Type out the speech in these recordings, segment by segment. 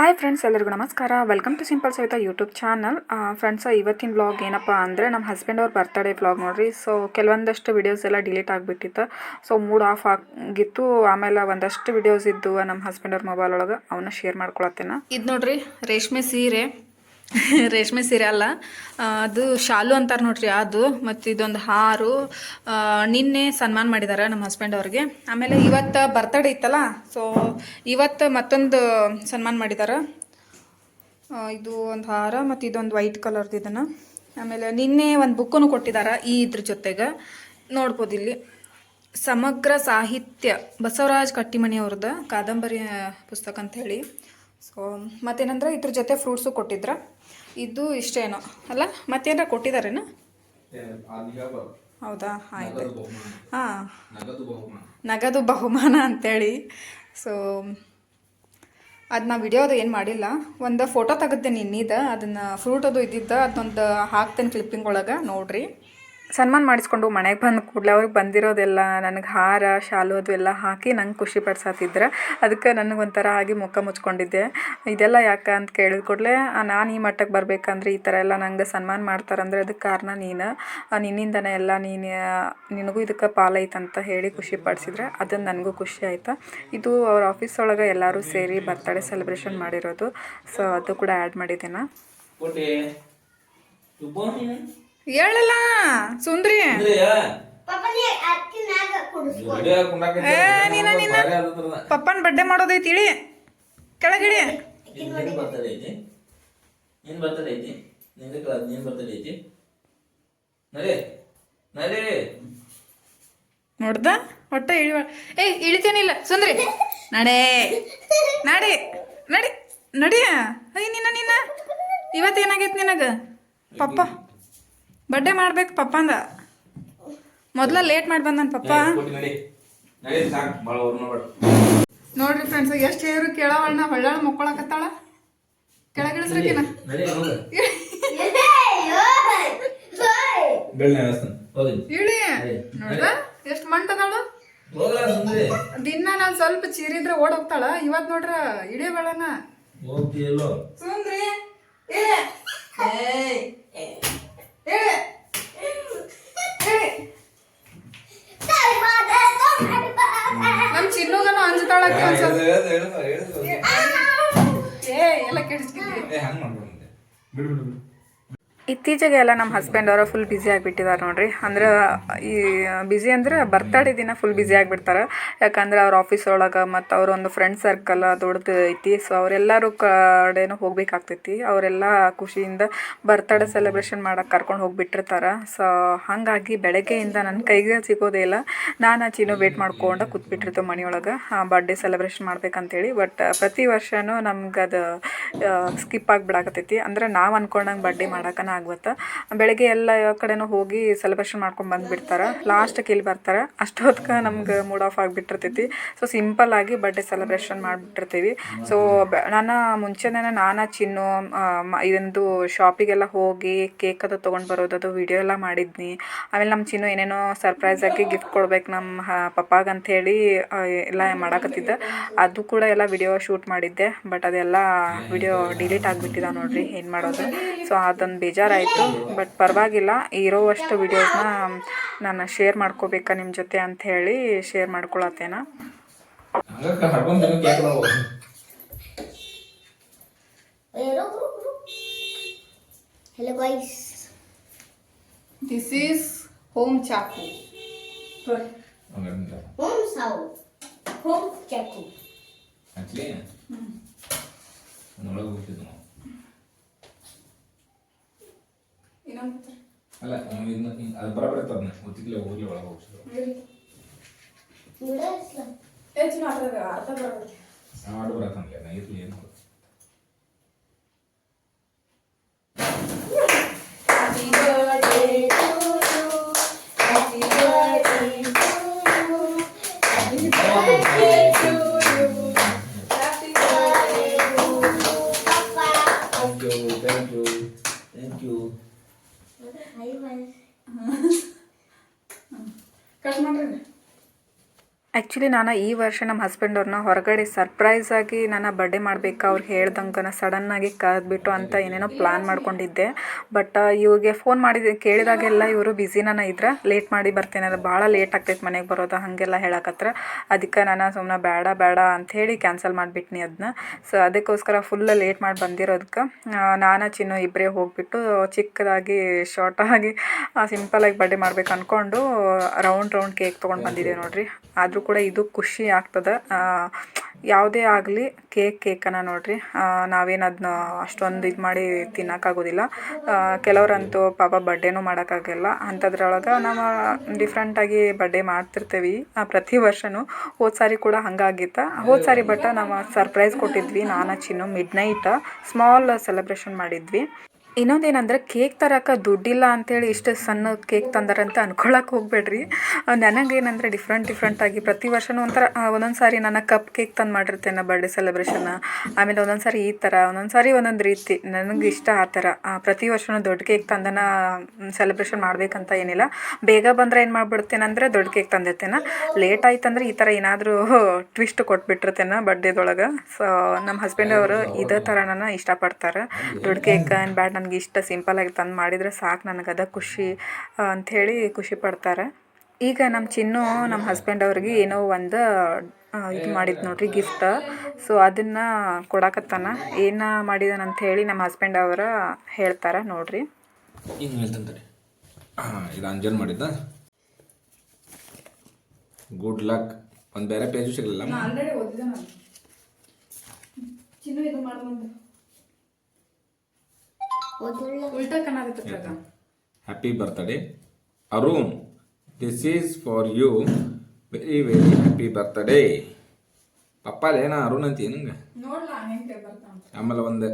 Hi friends ಎಲ್ಲರಿಗೂ ನಮಸ್ಕಾರ. Welcome to simple Savita YouTube channel friends ಇವತ್ತಿನ ವ್ಲಾಗ್ ಏನಪ್ಪ ಅಂದರೆ ನಮ್ಮ ಹಸ್ಬೆಂಡ್ ಅವ್ರ ಬರ್ತಡೇ ವ್ಲಾಗ್ ನೋಡಿರಿ. ಸೊ ಕೆಲವೊಂದಷ್ಟು ವಿಡಿಯೋಸ್ ಎಲ್ಲ ಡಿಲೀಟ್ ಆಗಿಬಿಟ್ಟಿತ್ತು. ಸೊ ಮೂಡ್ ಆಫ್ ಆಗಿತ್ತು. ಆಮೇಲೆ ಒಂದಷ್ಟು ವಿಡಿಯೋಸ್ ಇದ್ದು ನಮ್ಮ ಹಸ್ಬೆಂಡ್ ಅವ್ರ ಮೊಬೈಲ್ ಒಳಗೆ ಅವನ್ನ ಶೇರ್ ಮಾಡ್ಕೊಳತ್ತೇನ. ಇದು ನೋಡ್ರಿ, ರೇಷ್ಮೆ ಸೀರೆ. ರೇಷ್ಮೆ ಸೀರೆ ಅಲ್ಲ. ಅದು ಶಾಲು ಅಂತಾರೆ ನೋಡ್ರಿ ಅದು, ಮತ್ತು ಇದೊಂದು ಹಾರು. ನಿನ್ನೆ ಸನ್ಮಾನ ಮಾಡಿದ್ದಾರೆ ನಮ್ಮ ಹಸ್ಬೆಂಡ್ ಅವ್ರಿಗೆ. ಆಮೇಲೆ ಇವತ್ತು ಬರ್ತಡೇ ಇತ್ತಲ್ಲ ಸೊ ಇವತ್ತು ಮತ್ತೊಂದು ಸನ್ಮಾನ ಮಾಡಿದ್ದಾರೆ ಇದು ಒಂದು ಹಾರ ಮತ್ತು ಇದೊಂದು ವೈಟ್ ಕಲರ್ದು ಇದನ್ನು. ಆಮೇಲೆ ನಿನ್ನೆ ಒಂದು ಬುಕ್ಕನ್ನು ಕೊಟ್ಟಿದ್ದಾರೆ ಈ ಇದ್ರ ಜೊತೆಗೆ. ನೋಡ್ಬೋದು ಇಲ್ಲಿ. ಸಮಗ್ರ ಸಾಹಿತ್ಯ ಬಸವರಾಜ್ ಕಟ್ಟಿಮನಿ ಅವ್ರದ್ದು ಕಾದಂಬರಿ ಪುಸ್ತಕ ಅಂತ ಹೇಳಿ. ಸೊ ಮತ್ತೇನಂದ್ರೆ ಇದ್ರ ಜೊತೆ ಫ್ರೂಟ್ಸು ಕೊಟ್ಟಿದ್ರ. ಇದು ಇಷ್ಟೇನೋ ಅಲ್ಲ? ಮತ್ತೇನಾರ ಕೊಟ್ಟಿದ್ದಾರೇನು ಹೌದಾ? ಆಯ್ತು. ಹಾಂ. ನಗದು ಬಹುಮಾನ. ಅಂತೇಳಿ. ಸೊ ಅದು ನಾ ವಿಡಿಯೋ ಅದು ಏನು ಮಾಡಿಲ್ಲ. ಒಂದು ಫೋಟೋ ತೆಗೆದೆ ನಿನ್ನಿದ ಅದನ್ನು ಫ್ರೂಟ್ ಅದು ಇದ್ದಿದ್ದ. ಅದನ್ನೊಂದು ಹಾಕ್ತೇನೆ ಕ್ಲಿಪ್ಪಿಂಗ್ ಒಳಗೆ. ನೋಡ್ರಿ. ಸನ್ಮಾನ ಮಾಡಿಸ್ಕೊಂಡು ಮನೆಗೆ ಬಂದ ಕೂಡಲೇ ಅವ್ರಿಗೆ ಬಂದಿರೋದೆಲ್ಲ, ನನಗೆ ಹಾರ, ಶಾಲು ಅದು ಎಲ್ಲ ಹಾಕಿ ನಂಗೆ ಖುಷಿ ಪಡ್ಸತ್ತಿದ್ರು ಅದಕ್ಕೆ ನನಗೆ ಒಂಥರ ಆಗಿ ಮುಖ ಮುಚ್ಕೊಂಡಿದ್ದೆ. ಇದೆಲ್ಲ ಯಾಕೆ ಅಂತ ಕೇಳಿದ ಕೂಡಲೇ ನಾನು ಈ ಮಟ್ಟಕ್ಕೆ ಬರಬೇಕಂದ್ರೆ ಈ ಥರ ಎಲ್ಲ ನಂಗೆ ಸನ್ಮಾನ ಮಾಡ್ತಾರಂದ್ರೆ ಅದಕ್ಕೆ ಕಾರಣ ನೀನು. ನಿನ್ನಿಂದನೇ ಎಲ್ಲ ನೀನು, ನಿನಗೂ ಇದಕ್ಕೆ ಪಾಲೈತಂತ ಹೇಳಿ ಖುಷಿ ಪಡಿಸಿದ್ರೆ. ಅದನ್ನು ನನಗೂ ಖುಷಿ ಆಯಿತು. ಇದು ಅವ್ರ ಆಫೀಸ್ ಒಳಗೆ ಎಲ್ಲರೂ ಸೇರಿ ಬರ್ತಡೇ ಸೆಲೆಬ್ರೇಷನ್ ಮಾಡಿರೋದು. ಸೊ ಅದು ಕೂಡ ಆ್ಯಡ್ ಮಾಡಿದ್ದೇನೆ? ಹೇಳಲ್ಲ ಸುಂದ್ರಿ. ಪಪ್ಪನ್ ಪಪ್ಪನೇ ನೀನ ನೀನ. ಬಡ್ಡೆ ಮಾಡೋದೈತಿ ಇಳಿ. ಕೆಳಗಿಳಿ. ಏನ್ ಬರ್ತಡೇ ಐತಿ? ಏನ್ ಬರ್ತಡೇ ಐತಿ? ನಿಂದ ಕ್ಲಾಸ್ ನೀನ್ ಬರ್ತಡೇ ಐತಿ? ನಡೆ ನಡೆ ನೋಡ್ದ? ಒಟ್ಟ ಇಳಿವ ಏಯ್ ಇಳಿತೇನಿಲ್ಲ ಸುಂದ್ರಿ. ನಡೆ. ನಡಿ. ನಡಿ. ನಡಿಯ. ಅಯ್ಯ ನಿನ್ನ ನಿನ್ನ ಇವತ್ತೇನಾಗೈತಿ ನಿನಗ? ಪಪ್ಪ. ಬಡ್ಡೆ ಮಾಡ್ಬೇಕು ಪಪ್ಪ ಅಂದ ಮೊದ್ಲ ಲೇಟ್ ಮಾಡಿ ಬಂದ ಪಪ್ಪ. ನಡಿ. ನಡಿ ಅವ್ರು ನೋಡ್ಬೇಡ. ನೋಡ್ರಿ ಫ್ರೆಂಡ್ಸ್ ಎಷ್ಟು ಹೇರು ಕೇಳವಣ್ಣ ಹೊಳ್ಳಾಳ ಮುಕ್ಕೊಳಕತ್ತಾಳ? ಕೆಳಗಿಳಿಸ್ರಕಿನ. ನಡಿ ಇಳಿ. ನೋಡ್ದ? ಎಷ್ಟು ಮಂಟದಾಳು ದಿನ ನಾನು ಸ್ವಲ್ಪ ಚೀರಿದ್ರೆ ಓಡ್ ಹೋಗ್ತಾಳ ಇವತ್ ನೋಡ್ರ ಇಳಿಯ ಬೇಡನ ಸುಂದ್ರಿ. ಇಳಿ ನಮ್ ಚಿನ್ನುಗನು ಅಂಜತಾಳಕ್ಕೆ ಒಂದ್ಸಲ ಏ ಎಲ್ಲ ಬಿಡು ಬಿಡು ಬಿಡು. ಇತ್ತೀಚೆಗೆ ಎಲ್ಲ ನಮ್ಮ ಹಸ್ಬೆಂಡ್ ಅವರು ಫುಲ್ ಬ್ಯುಸಿ ಆಗಿಬಿಟ್ಟಿದ್ದಾರೆ ನೋಡಿರಿ. ಅಂದ್ರೆ ಈ ಬ್ಯುಸಿ ಅಂದ್ರೆ ಬರ್ತಡೇ ದಿನ ಫುಲ್ ಬ್ಯುಸಿ ಆಗಿಬಿಡ್ತಾರೆ. ಯಾಕಂದ್ರೆ ಅವ್ರ ಆಫೀಸ್ ಒಳಗೆ ಮತ್ತು ಅವ್ರ ಒಂದು ಫ್ರೆಂಡ್ ಸರ್ಕಲ್ ದೊಡ್ಡದು ಐತಿ. ಸೊ ಅವರೆಲ್ಲರೂ ಕಡೆನೂ ಹೋಗ್ಬೇಕಾಗ್ತೈತಿ. ಅವರೆಲ್ಲ ಖುಷಿಯಿಂದ ಬರ್ತಡೇ ಸೆಲೆಬ್ರೇಷನ್ ಮಾಡಕ್ಕೆ ಕರ್ಕೊಂಡು ಹೋಗಿಬಿಟ್ಟಿರ್ತಾರೆ. ಸೊ ಹಾಗಾಗಿ ಬೆಳಗ್ಗೆಯಿಂದ ನನ್ನ ಕೈಗೆ ಸಿಗೋದೇ ಇಲ್ಲ. ನಾನು ಆ ಚೀನೋ ವೇಟ್ ಮಾಡ್ಕೊಂಡು ಕೂತ್ಬಿಟ್ಟಿರ್ತೇವೆ ಮನೆಯೊಳಗೆ. Birthday celebration ಮಾಡ್ಬೇಕಂತೇಳಿ. ಬಟ್ ಪ್ರತಿ ವರ್ಷನೂ ನಮ್ಗೆ ಅದು ಸ್ಕಿಪ್ ಆಗಿಬಿಡಾಕತ್ತೈತಿ. ಅಂದ್ರೆ ನಾವು ಅನ್ಕೊಂಡಂಗೆ ಬರ್ಡೇ ಮಾಡಕ್ಕನ ಆಗ್ವತ್ತ ಬೆಳಗ್ಗೆ ಎಲ್ಲ ಕಡೆನೂ ಹೋಗಿ ಸೆಲೆಬ್ರೇಷನ್ ಮಾಡ್ಕೊಂಡು ಬಂದುಬಿಡ್ತಾರೆ. ಲಾಸ್ಟಿಗೆ ಇಲ್ಲಿ ಬರ್ತಾರೆ. ಅಷ್ಟೊತ್ತಿಗೆ ನಮ್ಗೆ ಮೂಡ್ ಆಫ್ ಆಗಿಬಿಟ್ಟಿರ್ತೈತಿ. ಸೊ ಸಿಂಪಲ್ ಆಗಿ ಬರ್ಡೇ ಸೆಲೆಬ್ರೇಷನ್ ಮಾಡಿಬಿಟ್ಟಿರ್ತೀವಿ. ಸೊ ನಾನು ಮುಂಚೆನೇ ನಾನು ಚಿನ್ನು ಇದೊಂದು ಶಾಪಿಗೆಲ್ಲ ಹೋಗಿ ಕೇಕ್ ಅದು ತೊಗೊಂಡು ಬರೋದದು ವಿಡಿಯೋ ಎಲ್ಲ ಮಾಡಿದ್ನಿ. ಆಮೇಲೆ ನಮ್ಮ ಚಿನ್ನು ಏನೇನೋ ಸರ್ಪ್ರೈಸ್ ಆಗಿ ಗಿಫ್ಟ್ ಕೊಡ್ಬೇಕು ನಮ್ಮ ಪಪ್ಪಾಗ ಅಂಥೇಳಿ ಎಲ್ಲ ಮಾಡಾಕತ್ತಿದ್ದೆ. ಅದು ಕೂಡ ಎಲ್ಲ ವಿಡಿಯೋ ಶೂಟ್ ಮಾಡಿದ್ದೆ. ಬಟ್ ಅದೆಲ್ಲ ವಿಡಿಯೋ ಡಿಲೀಟ್ ಆಗಿಬಿಟ್ಟಿದೆ ನೋಡ್ರಿ, ಏನು ಮಾಡೋದು. ಸೊ ಅದೊಂದು ಬೇಜಾರಾಯಿತು ಬಟ್ ಪರವಾಗಿಲ್ಲ. ಇರೋವಷ್ಟು ವೀಡಿಯೋಸ್ನ ನಾನು ಶೇರ್ ಮಾಡ್ಕೋಬೇಕಾ ನಿಮ್ಮ ಜೊತೆ ಅಂತ ಹೇಳಿ ಶೇರ್ ಮಾಡ್ಕೊಳತ್ತೇನ. ಹೋಮ್ ಚಾಕು. ದಿಸ್ ಈಸ್ ಹೋಮ್ ಚಾಕು chaku. ಆಕ್ಚುಲಿ ಒಳಗೆ ಹೋಗ್ತಿದ್ವು ನಾವು ಅಲ್ಲ ಅವ್ನು ಇದನ್ನ ಹಿಂಗ್- ಅದು ಬರಬರ ಅದನ್ನ ಗೊತ್ತಿಲ್ಲ ಹೋಗ್ಲಿ ಒಳಗೆ ಹೋಗ್ಸಿದ್ರು ಆ್ಯಕ್ಚುಲಿ ನಾನು ಈ ವರ್ಷ ನಮ್ಮ ಹಸ್ಬೆಂಡ್ ಅವ್ರನ್ನ ಹೊರಗಡೆ ಸರ್ಪ್ರೈಸ್ ಆಗಿ ನಾನು ಬರ್ಡೇ ಮಾಡ್ಬೇಕು ಅವ್ರಿಗೆ ಹೇಳ್ದಂಗೆ ಸಡನ್ನಾಗಿ ಕರೆದ್ಬಿಟ್ಟು ಅಂತ ಏನೇನೋ ಪ್ಲ್ಯಾನ್ ಮಾಡ್ಕೊಂಡಿದ್ದೆ. ಬಟ್ ಇವ್ರಿಗೆ ಫೋನ್ ಮಾಡಿದ, ಕೇಳಿದಾಗೆಲ್ಲ ಇವರು ಬ್ಯುಸಿನ ಇದ್ರೆ ಲೇಟ್ ಮಾಡಿ ಬರ್ತೇನೆ ಭಾಳ ಲೇಟ್ ಆಗ್ತೈತೆ ಮನೆಗೆ ಬರೋದು ಹಾಗೆಲ್ಲ ಹೇಳಕತ್ರ. ಅದಕ್ಕೆ ನಾನು ಸುಮ್ಮನೆ ಬೇಡ ಬೇಡ ಅಂಥೇಳಿ ಕ್ಯಾನ್ಸಲ್ ಮಾಡಿಬಿಟ್ನಿ ಅದನ್ನ ಸೊ ಅದಕ್ಕೋಸ್ಕರ ಫುಲ್ ಲೇಟ್ ಮಾಡಿ ಬಂದಿರೋದಕ್ಕೆ ನಾನು ಚಿನ್ನು ಇಬ್ಬರೇ ಹೋಗಿಬಿಟ್ಟು ಚಿಕ್ಕದಾಗಿ ಶಾರ್ಟಾಗಿ ಸಿಂಪಲಾಗಿ ಬರ್ಡೇ ಮಾಡ್ಬೇಕು ಅಂದ್ಕೊಂಡು ರೌಂಡ್ ರೌಂಡ್ ಕೇಕ್ ತೊಗೊಂಡು ಬಂದಿದ್ದೆ ನೋಡಿರಿ. ಆದರೂ ಕೂಡ ಇದು ಖುಷಿ ಆಗ್ತದೆ. ಯಾವುದೇ ಆಗಲಿ ಕೇಕ್ ಕೇಕನ್ನು ನೋಡಿರಿ. ನಾವೇನು ಅದನ್ನ ಅಷ್ಟೊಂದು ಇದು ಮಾಡಿ ತಿನ್ನೋಕ್ಕಾಗೋದಿಲ್ಲ. ಕೆಲವರಂತೂ ಪಾಪ ಬರ್ಡೇನೂ ಮಾಡೋಕ್ಕಾಗಲ್ಲ. ಅಂಥದ್ರೊಳಗೆ ನಾವು ಡಿಫ್ರೆಂಟಾಗಿ ಬಡ್ಡೆ ಮಾಡ್ತಿರ್ತೀವಿ. ಪ್ರತಿ ವರ್ಷವೂ ಹೋದ ಸಾರಿ ಕೂಡ ಹಂಗಾಗಿತ್ತು. ಹೋದ ಸಾರಿ ಬಟ್ ನಾವು ಸರ್ಪ್ರೈಸ್ ಕೊಟ್ಟಿದ್ವಿ. ನಾನು, Chinnu midnight small celebration ಮಾಡಿದ್ವಿ. ಇನ್ನೊಂದೇನಂದ್ರೆ ಕೇಕ್ ತರಕ್ಕೆ ದುಡ್ಡಿಲ್ಲ ಅಂತೇಳಿ ಇಷ್ಟು ಸಣ್ಣ ಕೇಕ್ ತಂದಾರಂತ ಅನ್ಕೊಳಕ್ಕೆ ಹೋಗ್ಬೇಡ್ರಿ. ನನಗೇನಂದ್ರೆ ಡಿಫ್ರೆಂಟ್ ಡಿಫ್ರೆಂಟಾಗಿ ಪ್ರತಿ ವರ್ಷನೂ ಒಂಥರ ಒಂದೊಂದು ಸಾರಿ ನಾನು ಕಪ್ ಕೇಕ್ ತಂದು ಮಾಡಿರ್ತೇನೆ ಬರ್ಡೇ ಸೆಲೆಬ್ರೇಷನ್ನ ಆಮೇಲೆ ಒಂದೊಂದು ಸಾರಿ ಈ ಥರ ಒಂದೊಂದು ಸಾರಿ ಒಂದೊಂದು ರೀತಿ. ನನಗೆ ಇಷ್ಟ ಆ ಥರ ಪ್ರತಿ ವರ್ಷನೂ ದೊಡ್ಡ ಕೇಕ್ ತಂದನ ಸೆಲೆಬ್ರೇಷನ್ ಮಾಡಬೇಕಂತ ಏನಿಲ್ಲ. ಬೇಗ ಬಂದರೆ ಏನು ಅಂದರೆ ದೊಡ್ಡ ಕೇಕ್ ತಂದಿರ್ತೇನೆ. ಲೇಟ್ ಆಯ್ತಂದ್ರೆ ಈ ಥರ ಏನಾದರೂ ಟ್ವಿಸ್ಟ್ ಕೊಟ್ಬಿಟ್ಟಿರ್ತೇನೆ ಬರ್ಡೇದೊಳಗೆ ಸೊ ನಮ್ಮ ಹಸ್ಬೆಂಡ್ ಅವರು ಇದೇ ಥರ ನನ್ನ ಇಷ್ಟಪಡ್ತಾರೆ. ದೊಡ್ಡ ಕೇಕ್ ಏನು ಬ್ಯಾಡ್ ನನಗೆ ಇಷ್ಟ ಸಿಂಪಲಾಗಿ ತಂದು ಮಾಡಿದರೆ ಸಾಕು ನನಗೆ ಅದ ಖುಷಿ ಅಂಥೇಳಿ ಖುಷಿ ಪಡ್ತಾರೆ. ಈಗ ನಮ್ಮ ಚಿನ್ನು ನಮ್ಮ ಹಸ್ಬೆಂಡ್ ಅವ್ರಿಗೆ ಏನೋ ಒಂದು ಇದು ಮಾಡಿದ್ದು ನೋಡ್ರಿ ಗಿಫ್ಟ್ ಸೊ ಅದನ್ನು ಕೊಡಕತ್ತಾನ. ಏನ ಮಾಡಿದಾನ ಅಂತ ಹೇಳಿ ನಮ್ಮ ಹಸ್ಬೆಂಡ್ ಅವರ ಹೇಳ್ತಾರೆ ನೋಡ್ರಿ. ಇದು ಅಂಜನ್ ಮಾಡಿದ್ದ. ಗುಡ್ ಲಕ್ ಒಂದು ಬೇರೆ ಪೇಜು ಸಿಗಲಿಲ್ಲ. Happy birthday Arun this is for you very very happy birthday ಪಪ್ಪ ಏನ ಅರುಣ್ ಅಂತ ಏನಂಗ? ನೋಡ್ಲಾ ಹೆಂಗೆ ಬರ್ತಾನ ಆಮೇಲೆ ಒಂದು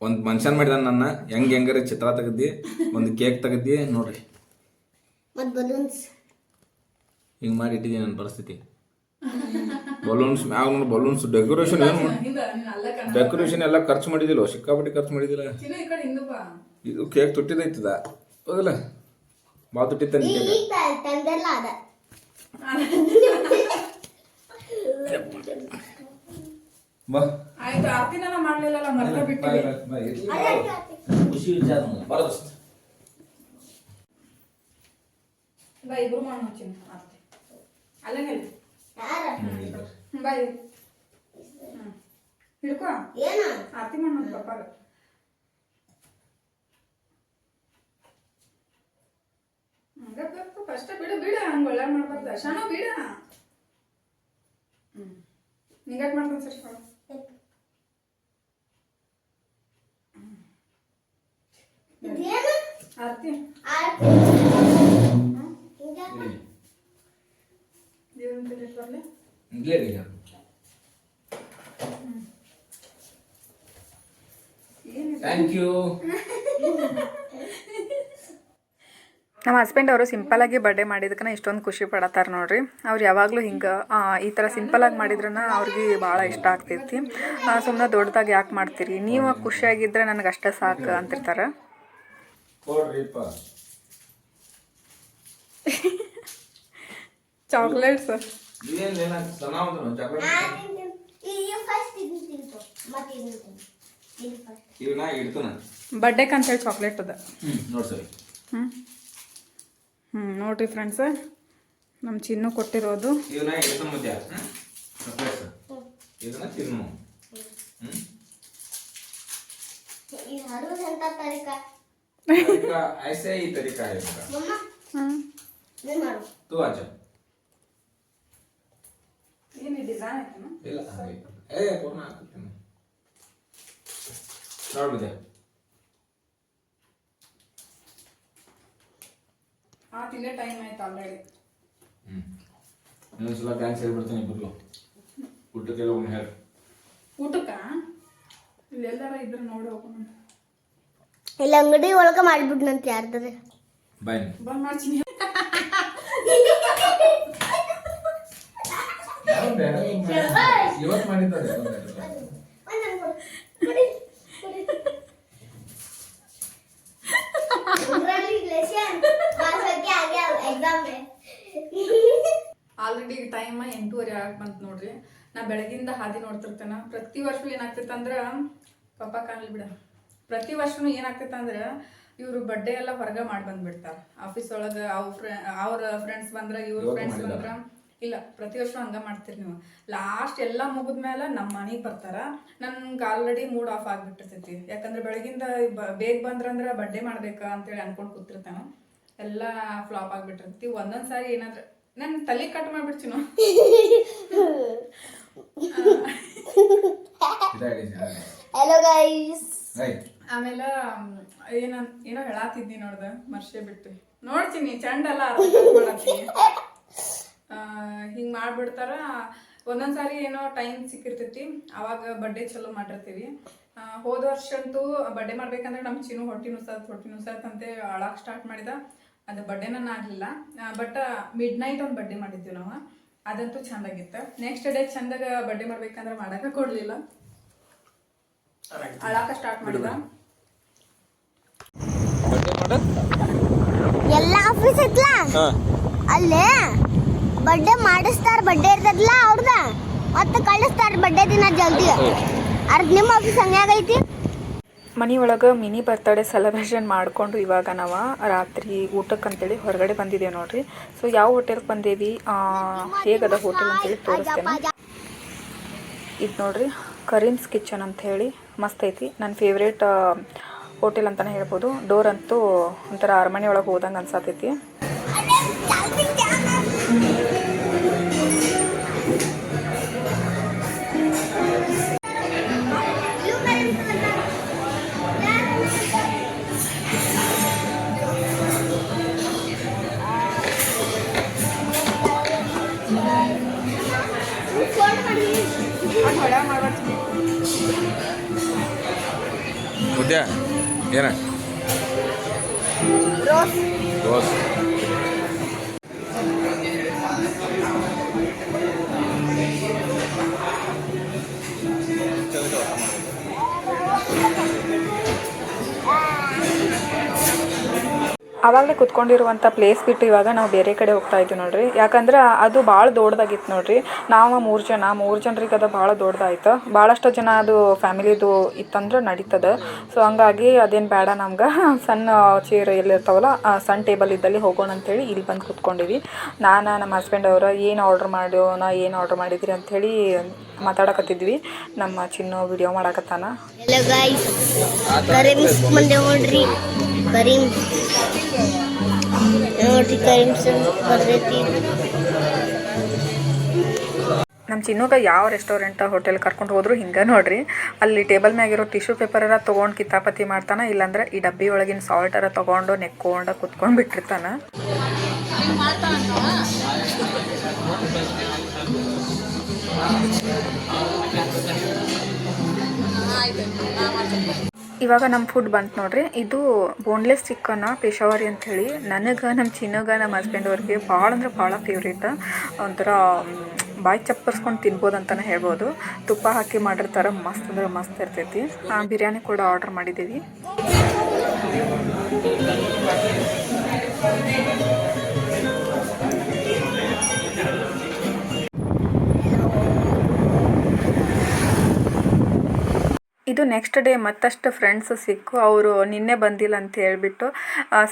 ಒಂದು ಮನುಷ್ಯನ್ ಮಾಡಿದ ನನ್ನ. ಹೆಂಗೆ ಹೆಂಗಾರ ಚಿತ್ರ ತೆಗದ್ದಿ ಒಂದು ಕೇಕ್ ತೆಗದ್ದಿ ನೋಡ್ರಿ. ಮತ್ತೆ ಬಲೂನ್ಸ್ ಹಿಂಗೆ ಮಾಡಿ ಇಟ್ಟಿದ್ದೀನಿ ನನ್ನ ಪರಿಸ್ಥಿತಿ. ಬಲೂನ್ಸ್ ಮ್ಯಾಗ ನೋಡಿ ಬಲೂನ್ಸ್ ಡೆಕೋರೇಷನ್ ಏನು ಡೆಕೋರೇಷನ್ ಎಲ್ಲ ಖರ್ಚು ಮಾಡಿದಿಲ್ಲ ಸಿಕ್ಕಾಪಟ್ಟಿ ಖರ್ಚು ಮಾಡಿದಿಲ್ಲ. ಇದು ಕೇಕ್ ತುಟ್ಟಿದೈತದ. ಹೌದಲ್ಲ ಭಾಳ ತುಟ್ಟಿತ್ತ ಬಾ. ಖುಷಿ ವಿಚಾರ ಬರೋದಷ್ಟು ಬಾ ಇಬ್ರು ಮಾಡಿ ಆರ್ತಿ. ಅಲ್ಲೇ ನಿಲ್ಲಿ ಯಾರ ಹ್ಮ್, ಬಾ ಇಲ್ಲಿ. ಹ್ಮ್. ಹಿಡ್ಕೊ. ಏನ? ಆರ್ತಿ ಮಾಡೋಣ ಪಪ್ಪಾಗ. ಫಸ್ಟ್ ಬಿಡು ಬಿಡ. ಹಂಗ ಒಳ್ಳೆ ಮಾಡ್ಬಾರ್ದ. ಶಾನ ಬಿಡ. ಹ್ಮ್. ನಿಂಗಾಟ್ ಮಾಡ್ತಾನೆ ಸರ್ ಆರ್ತಿ. ಏನಿದೆ ಥ್ಯಾಂಕ್ ಯು ನಮ್ಮ ಹಸ್ಬೆಂಡ್ ಅವರು ಸಿಂಪಲಾಗಿ ಬರ್ಡೇ ಮಾಡಿದಕ್ಕೆ ಇಷ್ಟೊಂದು ಖುಷಿ ಪಡತ್ತಾರ ನೋಡ್ರಿ. ಅವ್ರು ಯಾವಾಗಲೂ ಹಿಂಗೆ ಈ ಥರ ಸಿಂಪಲಾಗಿ ಮಾಡಿದ್ರನ್ನ ಅವ್ರಿಗೆ ಭಾಳ ಇಷ್ಟ ಆಗ್ತೈತಿ. ಸುಮ್ಮನೆ ದೊಡ್ಡದಾಗಿ ಯಾಕೆ ಮಾಡ್ತೀರಿ? ನೀವು ಖುಷಿಯಾಗಿದ್ದರೆ ನನಗೆ ಅಷ್ಟೇ ಸಾಕು ಅಂತಿರ್ತಾರೆ. ಚಾಕ್ಲೇಟ್ಸ್ ಇದೇನು ಏನ ಚೆನ್ನಾಗಿ ಚಾಕ್ಲೇಟ್ ಈಗ ಫಸ್ಟ್ ಇದು ತಿಂತು ಮತ್ತೆ ಇದು ತಿಂತು ಇದು ಫಸ್ಟ್ ಇವನ್ನ ಇಡ್ತಾನ ಬರ್ಡೇಕ್ ಅಂತೇಳಿ ಚಾಕ್ಲೇಟ್ ಅದ ಹ್ಞೂ ನೋಡಿ ಸರಿ ಹ್ಞೂ ಹ್ಞೂ ನೋಡ್ರಿ ಫ್ರೆಂಡ್ಸ್ ನಮ್ಮ ಚಿನ್ನು ಕೊಟ್ಟಿರೋದು ಇವನ್ನ ಇಡ್ತಾನ ಮತ್ತೆ ಚಾಕ್ಲೇಟ್ಸ್ ಇದನ್ನ ತಿನ್ನು ಹ್ಞೂ ಇದು ಹರದು ಅಂತ ತರಿಕ तरीका ऐसे ही तरीका है इसका ಮಮ್ಮ ಹ್ಞೂ ನೀನು ಮಾಡು तू आजा ಏನು ಇಲ್ಲ ಹಾಗೆ ಏ ಪೂರ್ಣ ಹಾಕ್ತೀನಿ ನೋಡ್ಬಿದೆ ಆ ತಿಂಗಳ ಟೈಮ್ ಆಯ್ತು ಆಲ್ರೆಡಿ ಹ್ಞೂ ಇನ್ನೊಂದ್ಸಲ ಥ್ಯಾಂಕ್ಸ್ ಹೇಳ್ಬಿಡ್ತೀನಿ ಇಬ್ಬರು ಊಟಕ್ಕೆಲ್ಲ ಒಮ್ಮೆ ಹೇಳಿ. ಊಟಕ್ಕ? ಇಲ್ಲೆಲ್ಲಾರ ಇದ್ರೆ ನೋಡಿ ಹೋಗೋಣ ಇಲ್ಲ ಅಂಗಡಿ ಒಳಗೆ ಮಾಡಿಬಿಟ್ನಂತ ಯಾರ್ದಾರೆ. ಬಾಯ್ ಬಂದ್ ಮಾಡ್ತೀನಿ. ಆಲ್ರೆಡಿ ಟೈಮ್ ಎಂಟೂವರೆ ಆಗಕ್ ಬಂತು ನೋಡ್ರಿ. ನಾ ಬೆಳಗಿಂದ ಹಾದಿ ನೋಡ್ತಿರ್ತೇನ. ಪ್ರತಿ ವರ್ಷ ಏನಾಗ್ತಿತ್ತಂದ್ರ ಪಾಪ ಕಾಣಲಿ ಬಿಡ. ಪ್ರತಿ ವರ್ಷನೂ ಏನಾಗ್ತಿತ್ತಂದ್ರ ಇವರು ಬರ್ಡೇ ಎಲ್ಲ ಹೊರಗೆ ಮಾಡಿ ಬಂದ್ಬಿಡ್ತಾರೆ ಆಫೀಸ್ ಒಳಗೆ ಅವ್ರ ಫ್ರೆ ಅವ್ರ ಫ್ರೆಂಡ್ಸ್ ಬಂದ್ರೆ ಇವ್ರ ಫ್ರೆಂಡ್ಸ್ ಬಂದ್ರೆ. ಇಲ್ಲ ಪ್ರತಿ ವರ್ಷ ಹಂಗ ಮಾಡ್ತೀರಿ ನೀವು. ಲಾಸ್ಟ್ ಎಲ್ಲ ಮುಗಿದ್ಮೇಲೆ ನಮ್ಮ ಮನೆಗೆ ಬರ್ತಾರ. ನನ್ಗೆ ಆಲ್ರೆಡಿ ಮೂಡ್ ಆಫ್ ಆಗ್ಬಿಟ್ಟಿರ್ತೈತಿ. ಯಾಕಂದ್ರೆ ಬೆಳಗಿಂದ ಬ- ಬೇಗ ಬಂದ್ರಂದ್ರೆ ಬಡ್ಡೆ ಮಾಡ್ಬೇಕಾ ಅಂತೇಳಿ ಅನ್ಕೊಂಡ್ ಕೂತಿರ್ತಾನ. ಎಲ್ಲ ಫ್ಲಾಪ್ ಆಗ್ಬಿಟ್ಟಿರ್ತೈತಿ. ಒಂದೊಂದು ಸಾರಿ ಏನಾದ್ರ ನನ್ ತಲೆ ಕಟ್ ಮಾಡ್ಬಿಡ್ತೀನೋ ಹಲೋ ಗೈಸ್ ಆಮೇಲೆ ಏನ ಏನೋ ಹೇಳಾತಿದ್ನಿ ನೋಡ್ದ ಮರ್ಷೆ ಬಿಟ್ಟು. ನೋಡ್ತೀನಿ ಚಂಡಲ್ಲ ಅರ್ಥ ಮಾಡತ್ತೀನಿ. ಹಿಂಗೆ ಮಾಡ್ಬಿಡ್ತಾರ. ಒಂದೊಂದ್ಸಾರಿ ಏನೋ ಟೈಮ್ ಸಿಕ್ಕಿರ್ತೈತಿ. ಅವಾಗ ಬಡ್ಡೆ ಚಲೋ ಮಾಡಿರ್ತೀವಿ. ಹೋದ ವರ್ಷ ಅಂತೂ ಬಡ್ಡೆ ಮಾಡ್ಬೇಕಂದ್ರೆ ನಮ್ಮ ಚಿನ್ನು ಹೊಟ್ಟೆ ನುಸಾತ್ ಹೊಟ್ಟೆ ನುಸಾತ್ ಅಂತ ಅಳಾಕ್ ಸ್ಟಾರ್ಟ್ ಮಾಡಿದ. ಅದು ಬಡ್ಡೆನ ಆಗಲಿಲ್ಲ. ಬಟ್ ಮಿಡ್ ನೈಟ್ ಒಂದು ಬಡ್ಡೆ ಮಾಡಿದ್ವಿ ನಾವು. ಅದಂತೂ ಚಂದಾಗಿತ್ತು. ನೆಕ್ಸ್ಟ್ ಡೇ ಚಂದಾಗ ಬಡ್ಡೆ ಮಾಡ್ಬೇಕಂದ್ರೆ ಮಾಡಕ್ಕೆ ಕೊಡಲಿಲ್ಲ. ಅಳಾಕ ಸ್ಟಾರ್ಟ್ ಮಾಡಿದ. ಎಲ್ಲ ಆಫೀಸ್ ಐತ್ಲಾ? ಅಲ್ಲೇ? ಬರ್ಡೇ ಮಾಡಿಸ್ತಾರ ಬರ್ಡೇ ಇರ್ತದಲ್ಲ ಅವ್ರದ? ಮತ್ತೆ ಕಳಿಸ್ತಾರ ಬರ್ಡೇ ದಿನ ಜಲ್ದಿ. ಅರ್ಧ ನಿಮ್ಮ ಆಫೀಸ್ ಹಂಗಾಗೈತಿ ಮನೆಯೊಳಗೆ ಮಿನಿ ಬರ್ತ್ಡೇ ಸೆಲೆಬ್ರೇಷನ್ ಮಾಡಿಕೊಂಡು ಇವಾಗ ನಾವು ರಾತ್ರಿ ಊಟಕ್ಕೆ ಅಂತೇಳಿ ಹೊರಗಡೆ ಬಂದಿದ್ದೇವೆ ನೋಡ್ರಿ. ಸೊ ಯಾವ ಹೋಟೆಲ್ಗೆ ಬಂದೇವಿ? ಆ, ಹೇಗದ ಹೋಟೆಲ್ ಅಂತೇಳಿ ತೋರಿಸ್ತೇನೆ. ಇದು ನೋಡ್ರಿ ಕರೀಮ್ಸ್ ಕಿಚನ್ ಅಂತ ಹೇಳಿ ಮಸ್ತ್ ಐತಿ. ನನ್ನ ಫೇವ್ರೇಟ್ ಹೋಟೆಲ್ ಅಂತಲೇ ಹೇಳ್ಬೋದು. ಡೋರ್ ಅಂತೂ ಒಂಥರ ಅರಮನೆ ಒಳಗೆ ಹೋದಂಗೆ ಅನ್ಸತೈತಿ. ಏನ ದೋಸ್ ಆವಾಗಲೇ ಕುತ್ಕೊಂಡಿರುವಂಥ ಪ್ಲೇಸ್ ಬಿಟ್ಟು ಇವಾಗ ನಾವು ಬೇರೆ ಕಡೆ ಹೋಗ್ತಾ ಇದ್ದೀವಿ ನೋಡ್ರಿ. ಯಾಕಂದ್ರೆ ಅದು ಭಾಳ ದೊಡ್ಡದಾಗಿತ್ತು ನೋಡ್ರಿ. ನಾವು ಮೂರು ಜನ, ಮೂರು ಜನರಿಗೆ ಅದು ಭಾಳ ದೊಡ್ಡದಾಯ್ತು ಭಾಳಷ್ಟು ಜನ ಅದು ಫ್ಯಾಮಿಲಿದು ಇತ್ತಂದ್ರೆ ನಡೀತದೆ. ಸೊ ಹಂಗಾಗಿ ಅದೇನು ಬೇಡ ನಮ್ಗೆ. ಸಣ್ಣ ಚೇರ್ ಎಲ್ಲಿರ್ತಾವಲ್ಲ ಸಣ್ಣ ಟೇಬಲ್ ಇದ್ದಲ್ಲಿ ಹೋಗೋಣ ಅಂತೇಳಿ ಇಲ್ಲಿ ಬಂದು ಕುತ್ಕೊಂಡಿವಿ. ನಾನು, ನಮ್ಮ ಹಸ್ಬೆಂಡ್ ಅವರು ಏನು ಆರ್ಡ್ರ್ ಮಾಡೋಣ ಏನು ಆರ್ಡ್ರ್ ಮಾಡಿದ್ರಿ ಅಂಥೇಳಿ ಮಾತಾಡಕತ್ತಿದ್ವಿ. ನಮ್ಮ ಚಿನ್ನು ವಿಡಿಯೋ ಮಾಡಕತ್ತಾನ. ಬಂದೆ ನೋಡ್ರಿ ಕರೀಮ್ಸ್ ನೋಡ್ರಿ ಬರ್ತೈತಿ. ನಮ್ಮ ಚಿನ್ನೂಗ ಯಾವ ರೆಸ್ಟೋರೆಂಟ್ ಹೋಟೆಲ್ ಕರ್ಕೊಂಡು ಹೋದ್ರು ಹಿಂಗೆ ನೋಡ್ರಿ. ಅಲ್ಲಿ ಟೇಬಲ್ ಮ್ಯಾಗಿರೋ ಟಿಶ್ಯೂ ಪೇಪರರ ತೊಗೊಂಡು ಕಿತಾಪತಿ ಮಾಡ್ತಾನ, ಇಲ್ಲಾಂದ್ರೆ ಈ ಡಬ್ಬಿ ಒಳಗಿನ ಸಾಲ್ಟರ ತೊಗೊಂಡು ನೆಕ್ಕೊಂಡು ಕುತ್ಕೊಂಡು ಬಿಟ್ಟಿರ್ತಾನ. ಇವಾಗ ನಮ್ಮ ಫುಡ್ ಬಂತು ನೋಡ್ರಿ. ಇದು ಬೋನ್ಲೆಸ್ ಚಿಕನ್ ಪೇಶಾವರಿ ಅಂಥೇಳಿ ನನಗೆ ನಮ್ಮ ಚಿನ್ನಗ ನಮ್ಮ ಹಸ್ಬೆಂಡ್ ಅವ್ರಿಗೆ ಭಾಳ ಅಂದ್ರೆ ಭಾಳ ಫೇವ್ರೇಟ್ ಒಂಥರ ಬಾಯಿ ಚಪ್ಪರ್ಸ್ಕೊಂಡು ತಿನ್ಬೋದು ಅಂತಲೇ ಹೇಳ್ಬೋದು. ತುಪ್ಪ ಹಾಕಿ ಮಾಡಿರ್ತಾರೆ ಮಸ್ತ್ ಅಂದ್ರೆ ಮಸ್ತ್ ಇರ್ತೈತಿ. ಬಿರಿಯಾನಿ ಕೂಡ ಆರ್ಡರ್ ಮಾಡಿದ್ದೀವಿ. ಇದು ನೆಕ್ಸ್ಟ್ ಡೇ ಮತ್ತಷ್ಟು ಫ್ರೆಂಡ್ಸ್ ಸಿಕ್ಕು. ಅವರು ನಿನ್ನೆ ಬಂದಿಲ್ಲ ಅಂತ ಹೇಳಿಬಿಟ್ಟು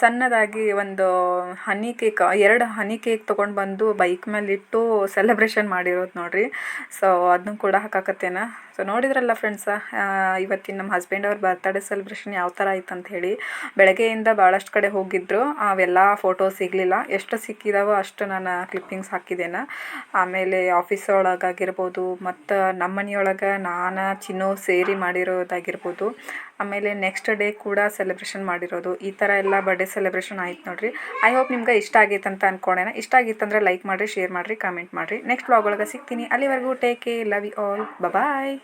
ಸಣ್ಣದಾಗಿ ಒಂದು ಹನಿ ಕೇಕ್ ಎರಡು ಹನಿ ಕೇಕ್ ತೊಗೊಂಡು ಬಂದು ಬೈಕ್ ಮೇಲೆ ಇಟ್ಟು ಸೆಲೆಬ್ರೇಷನ್ ಮಾಡಿರೋದು ನೋಡ್ರಿ. ಸೊ ಅದನ್ನು ಕೂಡ ಹಾಕಾಕತ್ತೇನ? ಸೊ ನೋಡಿದ್ರಲ್ಲ ಫ್ರೆಂಡ್ಸ ಇವತ್ತಿನ ನಮ್ಮ ಹಸ್ಬೆಂಡ್ ಅವ್ರ ಬರ್ತ್ಡೇ ಸೆಲೆಬ್ರೇಷನ್ ಯಾವ ಥರ ಆಯ್ತು ಅಂತ ಹೇಳಿ, ಬೆಳಗ್ಗೆಯಿಂದ ಭಾಳಷ್ಟು ಕಡೆ ಹೋಗಿದ್ರು. ಅವೆಲ್ಲ ಫೋಟೋ ಸಿಗಲಿಲ್ಲ. ಎಷ್ಟು ಸಿಕ್ಕಿದಾವೋ ಅಷ್ಟು ನಾನು ಕ್ಲಿಪ್ಪಿಂಗ್ಸ್ ಹಾಕಿದ್ದೇನೆ ಆಮೇಲೆ ಆಫೀಸ್ ಒಳಗಾಗಿರ್ಬೋದು, ಮತ್ತು ನಮ್ಮ ಮನೆಯೊಳಗೆ ನಾನು ಚಿನ್ನು ಸೇರಿ ಮಾಡಿರೋದಾಗಿರ್ಬೋದು. ಆಮೇಲೆ ನೆಕ್ಸ್ಟ್ ಡೇ ಕೂಡ ಸೆಲೆಬ್ರೇಷನ್ ಮಾಡಿರೋದು. ಈ ಥರ ಎಲ್ಲ ಬರ್ಡೇ ಸೆಲೆಬ್ರೇಷನ್ ಆಯ್ತು ನೋಡಿರಿ. ಐ ಹೋಪ್ ನಿಮ್ಗೆ ಇಷ್ಟ ಆಗೈತೆ ಅಂತ ಅನ್ಕೊಂಡೇನ. ಇಷ್ಟ ಆಗಿತ್ತಂದ್ರೆ ಲೈಕ್ ಮಾಡಿರಿ ಶೇರ್ ಮಾಡಿರಿ ಕಾಮೆಂಟ್ ಮಾಡಿರಿ. ನೆಕ್ಸ್ಟ್ ಬ್ಲಾಗ್ ಒಳಗೆ ಸಿಗ್ತೀನಿ. ಅಲ್ಲಿವರೆಗೂ take care love you all bye